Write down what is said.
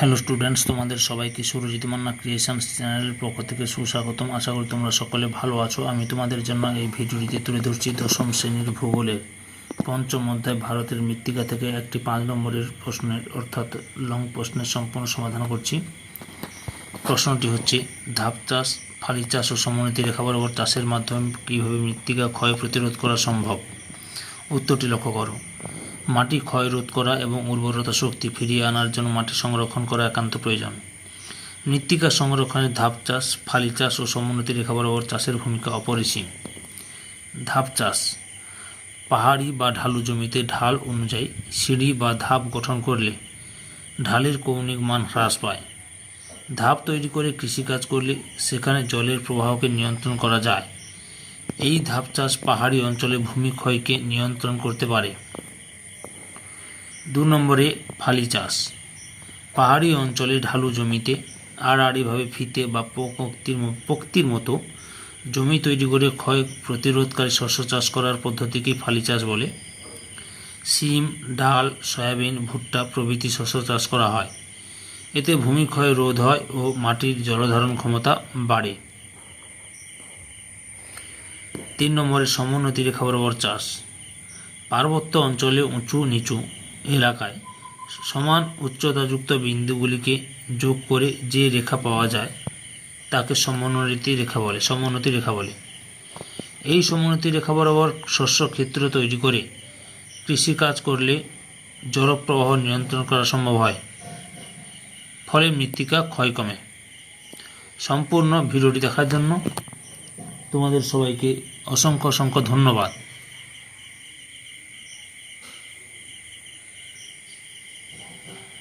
Hello students তোমাদের সবাইকে Surajit Manna creations চ্যানেলের পক্ষ থেকে সুস্বাগতম। আশা করি তোমরা সকলে ভালো আছো। আমি তোমাদের জন্য এই ভিডিওটিতে তুলে ধরছি দশম শ্রেণির ভূগোলের পঞ্চম অধ্যায়, ভারতের মৃত্তিকা থেকে একটি পাঁচ নম্বরের প্রশ্নের, অর্থাৎ লং প্রশ্নের সম্পূর্ণ সমাধান করছি। প্রশ্নটি হচ্ছে, ধাপ চাষ, ফালি চাষ ও সমোন্নতি রেখা বরাবর চাষের মাধ্যমে কীভাবে মৃত্তিকা ক্ষয় প্রতিরোধ করা সম্ভব? উত্তরটি লক্ষ্য করো। মাটি ক্ষয় রোধ করা এবং উর্বরতা শক্তি ফিরিয়ে আনার জন্য মাটি সংরক্ষণ করা একান্ত প্রয়োজন। মৃত্তিকা সংরক্ষণে ধাপ চাষ, ফালি চাষ ও সমোন্নতি রেখা বরাবর চাষের ভূমিকা অপরিসীম। ধাপ চাষ। পাহাড়ি বা ঢালু জমিতে ঢাল অনুযায়ী সিঁড়ি বা ধাপ গঠন করলে ঢালের কৌণিক মান হ্রাস পায়। ধাপ তৈরি করে কৃষিকাজ করলে সেখানে জলের প্রবাহকে নিয়ন্ত্রণ করা যায়। এই ধাপ চাষ পাহাড়ি অঞ্চলে ভূমি ক্ষয়কে নিয়ন্ত্রণ করতে পারে। দু নম্বরে ফালি চাষ। পাহাড়ি অঞ্চলে ঢালু জমিতে আড়াআড়িভাবে ফিতে বা পোক্তির পোক্তির মতো জমি তৈরি করে ক্ষয় প্রতিরোধকারী শস্য চাষ করার পদ্ধতিকে ফালি চাষ বলে। সিম, ডাল, সয়াবিন, ভুট্টা প্রভৃতি শস্য চাষ করা হয়। এতে ভূমি ক্ষয় রোধ হয় ও মাটির জলধারণ ক্ষমতা বাড়ে। তিন নম্বরে সমোন্নতি রেখা বরাবর চাষ। পার্বত্য অঞ্চলে উঁচু নিচু এলাকায় সমান উচ্চতাযুক্ত বিন্দুগুলিকে যোগ করে যে রেখা পাওয়া যায়, তাকে সমোন্নতি রেখা বলে, সমোন্নতি রেখা বলে। এই সমোন্নতি রেখা বরাবর শস্য ক্ষেত্র তৈরি করে কৃষিকাজ করলে জলপ্রবাহ নিয়ন্ত্রণ করা সম্ভব হয়। ফলে মৃত্তিকা ক্ষয় কমে। সম্পূর্ণ ভিডিওটি দেখার জন্য তোমাদের সবাইকে অসংখ্য অসংখ্য ধন্যবাদ। Yeah.